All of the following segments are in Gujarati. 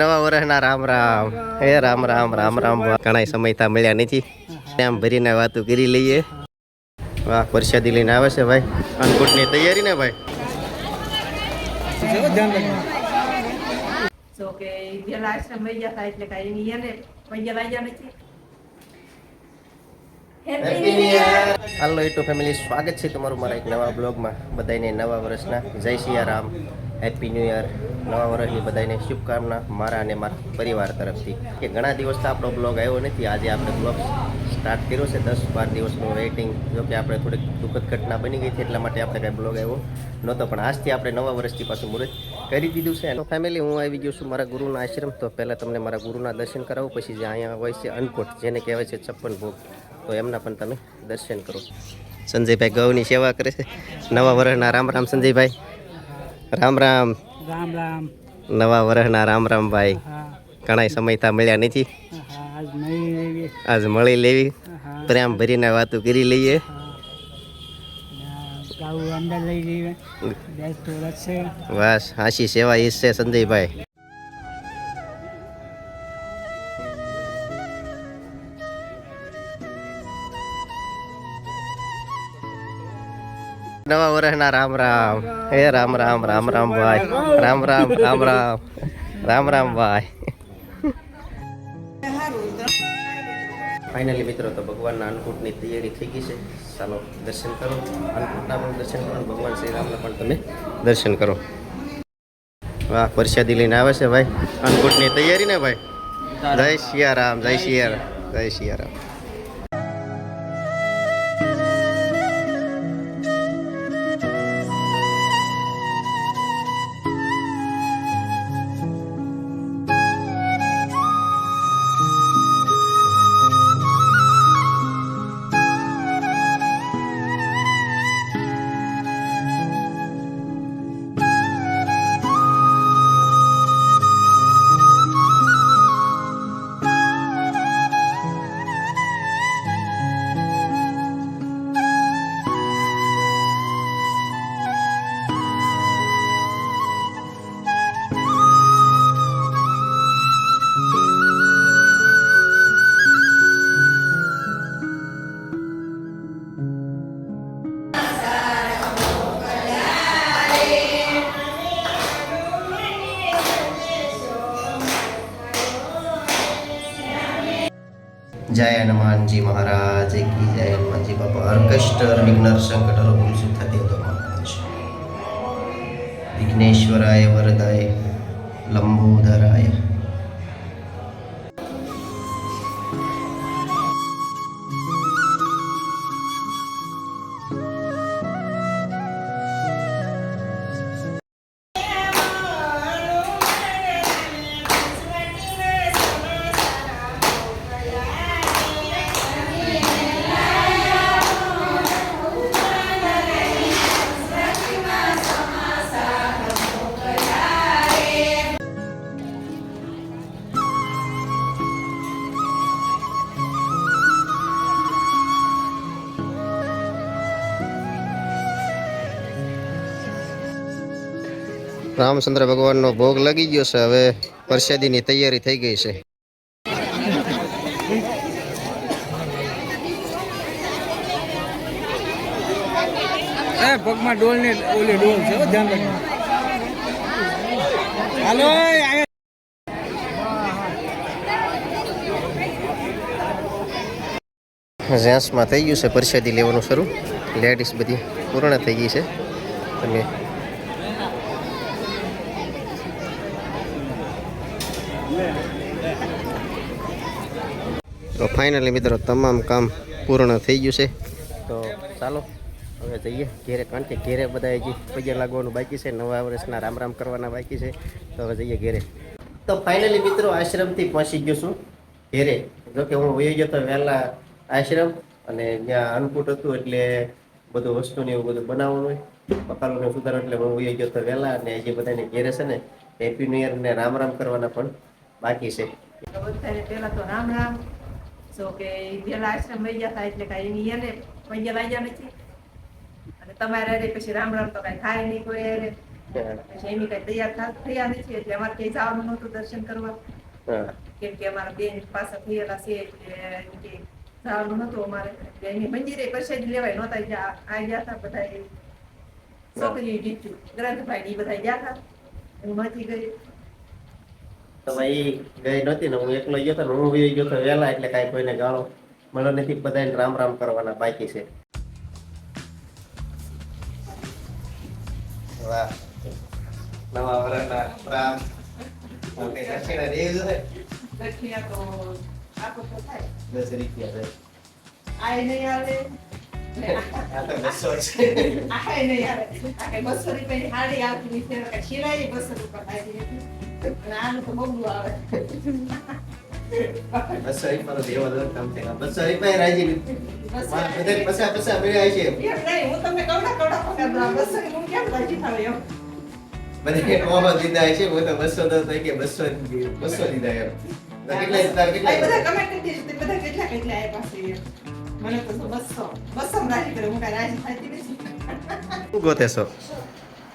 નવા વર્ષના રામ રામ. હે રામ રામ રામ રામ. ઘણા સમય તા મળ્યા નથી. આમ ભરીને વાતો કરી લઈએ. વાહ પરસાદી લઈને આવે છે ભાઈ. અન્નકૂટની તૈયારી ને ભાઈ? જો કે પેલા આશ્રમ ગયા હતા એટલે કાંઈ એની એને પૈયા લાગ્યા નથી. હાલો યુટ્યુબ ફેમિલી સ્વાગત છે તમારું મારા એક નવા બ્લોગમાં. બધાને નવા વર્ષના. જય સિયારામ હેપી ન્યૂ યર નવા વર્ષની બધાને શુભકામના મારા અને મારા પરિવાર તરફથી. કે ઘણા દિવસથી આપણો બ્લોગ આવ્યો નથી, આજે આપણે બ્લોગ સ્ટાર્ટ કર્યો છે. દસ બાર દિવસનું વેઇટિંગ જો કે આપણે થોડીક દુઃખદ ઘટના બની ગઈ હતી એટલા માટે આપણે કાંઈ બ્લોગ આવ્યો નહોતો. પણ આજથી આપણે નવા વર્ષથી પાછું મુહૂર્ત કરી દીધું છે. એનો ફેમિલી હું આવી ગયો છું મારા ગુરુના આશ્રમ. તો પહેલાં તમને મારા ગુરુના દર્શન કરાવું, પછી જે અહીંયા હોય છે અન્નકૂટ, જેને કહેવાય છે છપ્પન ભોગ. તો એમના પણ તમે દર્શન કરો. સંજયભાઈ ગૌની સેવા કરે છે. નવા વર્ષના રામ રામ સંજયભાઈ. રામ રામ. રામ રામ. નવા વર્ષના રામ રામ ભાઈ. ઘણા સમય તા મળ્યા નથી. આજ મળી લેવી. પ્રેમ ભરીને વાતો કરી લઈએ. વાસ હાસી સેવા ઈ છે સંજયભાઈ. નવા વર્ષના રામ રામ. હે રામ રામ રામ રામ ભાઈ. રામ રામ રામ રામ. રામ રામ ભાઈ. ફાઇનલી મિત્રો તો ભગવાનના અન્નકૂટની તૈયારી થઈ ગઈ છે. ચાલો દર્શન કરો. અન્નકૂટના પણ દર્શન કરો ભગવાન શ્રી રામના પણ તમે દર્શન કરો. વાહ, પરસાદી લઈને આવે છે ભાઈ. અન્નકૂટની તૈયારી ને ભાઈ? જય સિયારામ જય સિયારામ જય સિયારામ જય હનુમાનજી મહારાજ કી જય હનુમાનજી બાપા. અર્કષ્ટર વિઘ્નર સંકટર ભૂલ થતી હતો મહારાજ વિઘ્નેશ્વરાય વરદાય લંબોદરાય રામચંદ્ર ભગવાનનો ભોગ લાગી ગયો છે. હવે પ્રસાદીની તૈયારી થઈ ગઈ છે. પગમાં ડોલ ને ઓલી ડોલ છે ધ્યાન રાખજો. હાલો જેન્ટ્સમાં થઈ ગયું છે પરસાદી લેવાનું શરૂ. લેડીઝ બધી પૂર્ણ થઈ ગઈ છે. તમે તો ફાઇનલી મિત્રો તમામ કામ પૂર્ણ થઈ ગયું છે. તો ચાલો, હવે જઈએ. ઘેરે કારણ કે ઘેરે બધા હજી પૈયા લાગવાનું બાકી છે, નવા વર્ષના રામ રામ કરવાના બાકી છે, તો હવે જઈએ ઘેરે. તો ફાઇનલી મિત્રો આશ્રમથી પહોંચી ગયો છું ઘેરે. જોકે હું વહી ગયો તો વહેલા આશ્રમ અને ત્યાં અન્નકૂટ હતું એટલે બધું વસ્તુને એવું બધું બનાવવાનું હોય. પકાલોને સુધારો એટલે હું વહી ગયો તો વહેલા અને હજી બધાને ઘેરે છે ને હેપી ન્યુ યર ને રામ રામ કરવાના પણ બાકી છે. પેલા તો રામ રામ. સો કે પેલા આશ્રમ વહી ગયા હતા એટલે કાંઈ એની એને પૈયા લાગ્યા નથી. અને તમારે અરે પછી રામ રામ તો કાંઈ થાય નહીં કોઈ અરે પછી એની કઈ તૈયાર થયા નથી એટલે અમારે ક્યાંય જવાનું નહોતું દર્શન કરવા. કેમ કે અમારા બેન પાસે થયેલા છે એટલે જવાનું નહોતું અમારે. એની મંદિરે પરસાદ લેવાય નહોતા આ ગયા હતા બધા છોકરી ડીચું ગ્રંથભાઈ ઈ બધા ગયા હતા. હું નથી ગઈ. ભાઈ ગઈ નહોતી ને હું એકલો ગયો ને હું ગયો તો વહેલા એટલે કાંઈ કોઈને ગાળો મળ્યો નથી બધાને રામ રામ કરવાના બાકી છે. વાહ. નવા વર્ષના રામ. ઓકે દક્ષિણા દેવી છે દક્ષિણા તો આપો તો થાય. દસ રૂપિયા છે આ નહીં આવે. આ તો બસો છે. આ નહીં આવે. આ કઈ બસો રૂપિયાની હાડી આવતી નથી. શિરાઈ બસો રૂપિયા આવી હતી બસો રૂપિયા દેવા દો કામ છે બસો રૂપિયા રાજી બસો બધા પૈસા પૈસા મળ્યા છે એમ નહીં હું તમને કવડા કવડા પગાર દઉં હું કેમ રાજી થાવ એમ બધે ઓહો દીધા છે હું તો બસો તો કે બસો બસો દીધા એમ કેટલા કેટલા બધા કમેન્ટ કરી દેજો બધા કેટલા કેટલા આપ્યા છે મને તો બસો બસો રાજી કરે હું કાંઈ રાજી થતી નથી શું ગોતે છો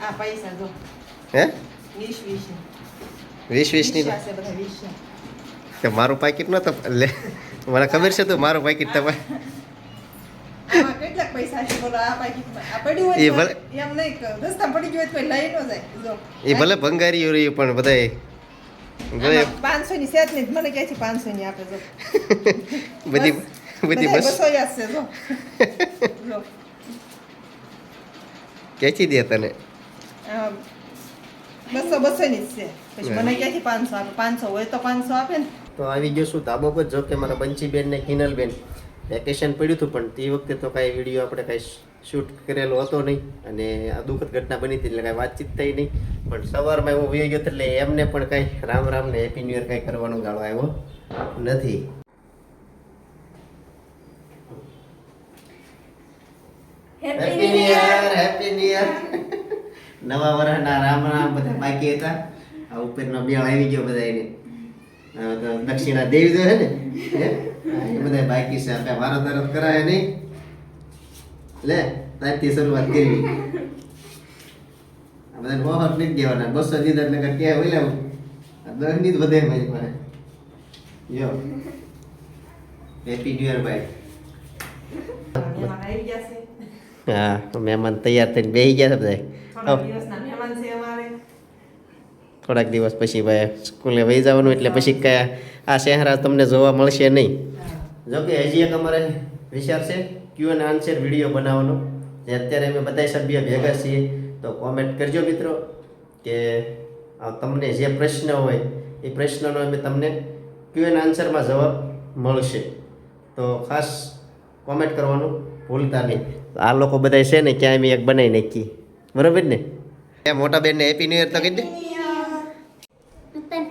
આ પૈસા જો. હે? વીસ વીસ. વીસ વીસની વીસ છે બધા વીસ છે. કે મારું પાકીટ નતો લે મને ખબર છે તું મારું પાકીટ તમે કેટલાક પૈસા છે બોલો આ પાકીટમાં એ ભલે- ભંગારી રહ્યું પણ બધાય પાંચસો ની સેટ નહીં મને ક્યાંથી પાંચસો ની આપે બધી. બધી બસો યાદ છે જો. જો. ક્યાંથી દે તને. બસો બસો ની જ છે. પછી મને ક્યાંથી પાંચસો આપે? પાંચસો હોય તો પાંચસો આપે ને. તો આવી ગયો શું ધાબો પર? જો કે મારા બંચીબેન ને કિનલબેન વેકેશન પડ્યું હતું પણ તે વખતે તો કાંઈ વીડિયો આપણે કાંઈ શૂટ કરેલો હતો નહીં. અને આ દુઃખદ ઘટના બની હતી એટલે કાંઈ વાતચીત થઈ નહીં. પણ સવારમાં હું વહી ગયો એટલે એમને પણ કાંઈ રામ રામ ને હેપી ન્યુ યર કાંઈ કરવાનો ગાળો આવ્યો નથી. Happy new year happy new year નવા વર્ષના રામ રામ બધા બાકી હતા. આ ઉપરનો બેળ આવી ગયો બધા એને. તો દક્ષિણા દેવી દે ને? એ બધા બાકી છે. આપણે વારો તરફ કરાય નહીં. લે ત્યાંથી શરૂઆત કરવી આ બધા મોહર નહીં દેવાના. બસો દીધા એટલે કે ક્યાં હોય લેવું દસની જ. વધે મારી પાસે યો હેપી ન્યુ યર ભાઈ હા મહેમાન તૈયાર થઈને બેસી ગયા બધા થોડાક દિવસ પછી ભાઈ સ્કૂલે વહી જવાનું એટલે પછી કયા આ શહેરા તમને જોવા મળશે નહીં. જોકે હજી એક અમારે વિચાર છે ક્યુ એન આન્સર વીડિયો બનાવવાનો. જે અત્યારે અમે બધા સભ્ય ભેગા છીએ તો કોમેન્ટ કરજો મિત્રો કે તમને જે પ્રશ્ન હોય એ પ્રશ્નનો અમે તમને ક્યુ એન આન્સરમાં જવાબ મળશે. તો ખાસ કોમેન્ટ કરવાનું ભૂલતા નહીં. આ લોકો બધા છે ને ક્યાંય મેં એક બનાવી નાખી બરોબર ને? એ મોટા બેનને હેપી ન્યુ યર તો કહી દે.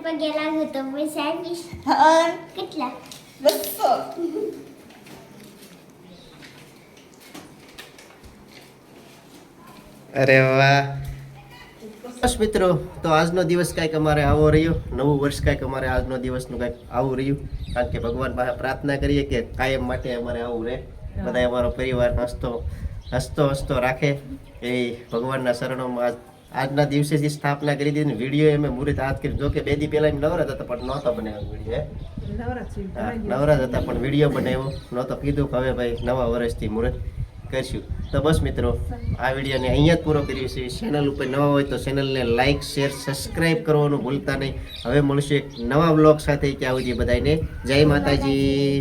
પગે લાગુ તો પૈસા આપીશ કેટલા? બસો. અરે વાહ. બસ મિત્રો તો આજનો દિવસ કાંઈક અમારે આવો રહ્યો. નવું વર્ષ કાંઈક અમારે આજનો દિવસનું કાંઈક આવું રહ્યું. કારણ કે ભગવાન પાસે પ્રાર્થના કરીએ કે કાયમ માટે અમારે આવું રહે. બધા અમારો પરિવાર હસતો હસતો હસતો રાખે એ ભગવાનના શરણોમાં આજના દિવસે જે સ્થાપના કરી દીધી વીડિયો એમ મુહૂર્ત આજ કરી. જો કે બે દી પહેલા નવરાત હતા પણ નહોતો બનાવ્યો વીડિયો નવરાત હતા પણ વીડિયો બનાવ્યો. નહોતો કીધું કે હવે ભાઈ નવા વર્ષથી મુહૂર્ત કરશું. તો બસ મિત્રો આ વિડીયોને અહીંયા જ પૂરો કર્યો છે ચેનલ ઉપર નવા હોય તો ચેનલને લાઇક શેર સબસ્ક્રાઈબ કરવાનું ભૂલતા નહીં. હવે મળશું એક નવા બ્લોગ સાથે. ત્યાં સુધી બધાને જય માતાજી.